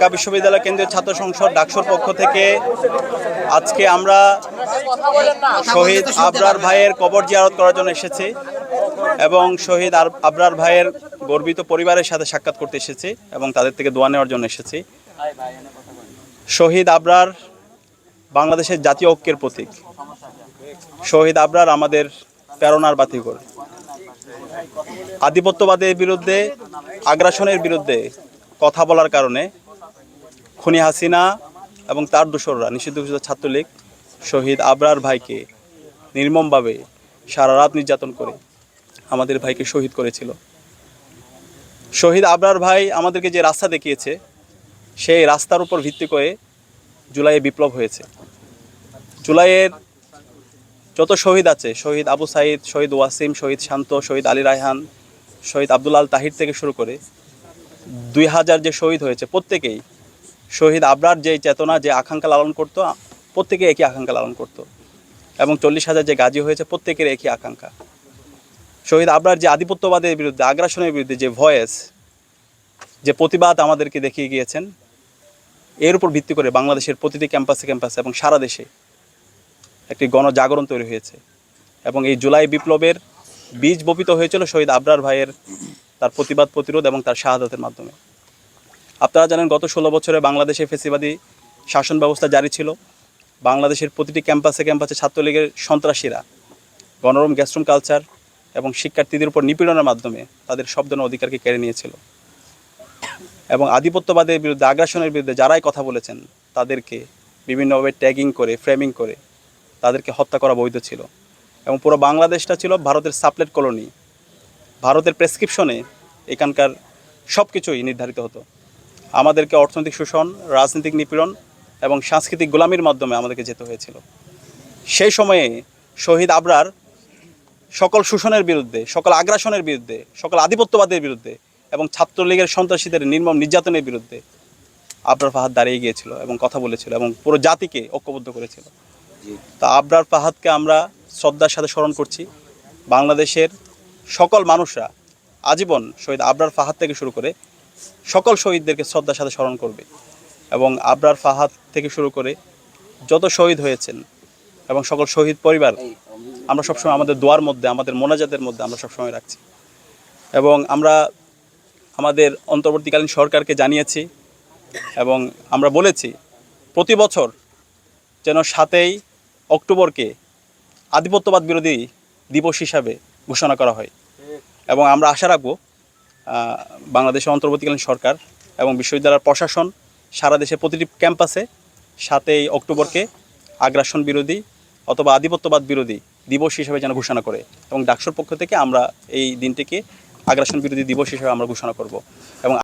ঢাকা বিশ্ববিদ্যালয় কেন্দ্রীয় ছাত্র সংসদ ডাকসুর পক্ষ থেকে আজকে আমরা শহীদ আবরার ভাইয়ের কবর জিয়ারত করার জন্য এসেছি এবং শহীদ আবরার ভাইয়ের গর্বিত পরিবারের সাথে সাক্ষাৎ করতে এসেছি এবং তাদের থেকে দোয়া নেওয়ার জন্য এসেছি। শহীদ আবরার বাংলাদেশের জাতীয় ঐক্যের প্রতীক। শহীদ আবরার আমাদের প্রেরণার বাতিঘর। আধিপত্যবাদের বিরুদ্ধে, আগ্রাসনের বিরুদ্ধে কথা বলার কারণে খুনি হাসিনা এবং তার দোসররা, নিষিদ্ধ ঘোষিত ছাত্রলীগ শহীদ আবরার ভাইকে নির্মমভাবে সারা রাত নির্যাতন করে আমাদের ভাইকে শহীদ করেছিল। শহীদ আবরার ভাই আমাদেরকে যে রাস্তা দেখিয়েছে, সেই রাস্তার উপর ভিত্তি করে জুলাইয়ে বিপ্লব হয়েছে। জুলাইয়ের যত শহীদ আছে, শহীদ আবু সাইদ, শহীদ ওয়াসিম, শহীদ শান্ত, শহীদ আলী রায়হান, শহীদ আব্দুল আল তাহির থেকে শুরু করে দুই হাজার যে শহীদ হয়েছে, প্রত্যেকেই শহীদ আবরার যে চেতনা, যে আকাঙ্ক্ষা লালন করতো প্রত্যেকে একই আকাঙ্ক্ষা লালন করতো। এবং চল্লিশ হাজার যে গাজী হয়েছে, প্রত্যেকের একই আকাঙ্ক্ষা। শহীদ আবরার যে আধিপত্যবাদের বিরুদ্ধে, আগ্রাসনের বিরুদ্ধে যে ভয়েস, যে প্রতিবাদ আমাদেরকে দেখিয়ে গিয়েছেন, এর উপর ভিত্তি করে বাংলাদেশের প্রতিটি ক্যাম্পাসে ক্যাম্পাসে এবং সারা দেশে একটি গণজাগরণ তৈরি হয়েছে। এবং এই জুলাই বিপ্লবের বীজ বপিত হয়েছিল শহীদ আবরার ভাইয়ের তার প্রতিবাদ প্রতিরোধ এবং তার শাহাদতের মাধ্যমে। আপনারা জানেন গত ষোলো বছরে বাংলাদেশে ফেসিবাদী শাসন ব্যবস্থা জারি ছিল। বাংলাদেশের প্রতিটি ক্যাম্পাসে ক্যাম্পাসে ছাত্রলীগের সন্ত্রাসীরা, গণরম গ্যাস্ট্রুম কালচার এবং শিক্ষার্থীদের উপর নিপীড়নের মাধ্যমে তাদের শব্দনের অধিকারকে কেড়ে নিয়েছিল। এবং আধিপত্যবাদের বিরুদ্ধে, আগ্রাসনের বিরুদ্ধে যারাই কথা বলেছেন, তাদেরকে বিভিন্নভাবে ট্যাগিং করে, ফ্রেমিং করে তাদেরকে হত্যা করা বৈধ ছিল। এবং পুরো বাংলাদেশটা ছিল ভারতের সাপলেট কলোনি। ভারতের প্রেসক্রিপশনে এখানকার সব কিছুই নির্ধারিত হতো। আমাদেরকে অর্থনৈতিক শোষণ রাজনৈতিক নিপীড়ন এবং সাংস্কৃতিক গোলামির মাধ্যমে আমাদেরকে যেতে হয়েছিল। সেই সময়ে শহীদ আবরার সকল শোষণের বিরুদ্ধে সকল আগ্রাসনের বিরুদ্ধে সকল আধিপত্যবাদের বিরুদ্ধে এবং ছাত্রলীগের সন্ত্রাসীদের নির্মম নির্যাতনের বিরুদ্ধে আবরার ফাহাদ দাঁড়িয়ে গিয়েছিল এবং কথা বলেছিল এবং পুরো জাতিকে ঐক্যবদ্ধ করেছিল। তা আবরার ফাহাদকে আমরা শ্রদ্ধার সাথে স্মরণ করছি। বাংলাদেশের সকল মানুষরা আজীবন শহীদ আবরার ফাহাদ থেকে শুরু করে সকল শহীদদেরকে শ্রদ্ধার সাথে স্মরণ করবে এবং আবরার ফাহাদ থেকে শুরু করে যত শহীদ হয়েছেন এবং সকল শহীদ পরিবার, আমরা সবসময় আমাদের দোয়ার মধ্যে, আমাদের মোনাজাতের মধ্যে আমরা সবসময় রাখছি। এবং আমরা আমাদের অন্তর্বর্তীকালীন সরকারকে জানিয়েছি এবং আমরা বলেছি, প্রতি বছর যেন সাতই অক্টোবরকে আধিপত্যবাদ বিরোধী দিবস হিসাবে ঘোষণা করা হয়। এবং আমরা আশা রাখব বাংলাদেশের অন্তর্বর্তীকালীন সরকার এবং বিশ্ববিদ্যালয়ের প্রশাসন সারা দেশে প্রতিটি ক্যাম্পাসে সাতই অক্টোবরকে আগ্রাসন বিরোধী অথবা আধিপত্যবাদ বিরোধী দিবস হিসেবে যেন ঘোষণা করে এবং ডাকসুর পক্ষ থেকে আমরা এই দিনটিকে আগ্রাসন বিরোধী দিবস হিসেবে আমরা ঘোষণা করব এবং